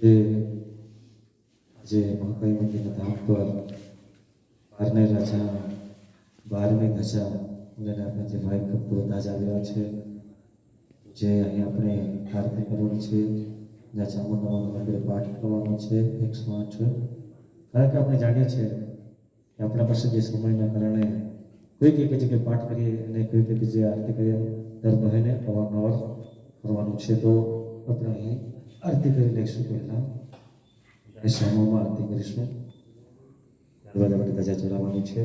જે મહાકાળી મંદિરના ધામ પર બારને રાજા બારમે ધજા અને આપણે જે ભાઈ ભક્તો બધા જ આવ્યા છે, જે અહીં આપણે આરતી કરવાની છે જ્યાં ચામુંડામાનું મંદિરે પાઠ કરવાનો છે એકસો આઠ કારણ કે આપણે જાણીએ છીએ કે આપણા પાસે જે સમયના કારણે કોઈક એક જગ્યાએ પાઠ કરીએ અને કોઈક એક જગ્યાએ આરતી કરીએ, દર મહિને અવારનવાર કરવાનું છે. તો આપણે અહીં આરતી કરી લઈશું પહેલાં. સમૂહમાં આરતી કરીશું ત્યારબાદ આપણે ધજા ચડાવવાની છે.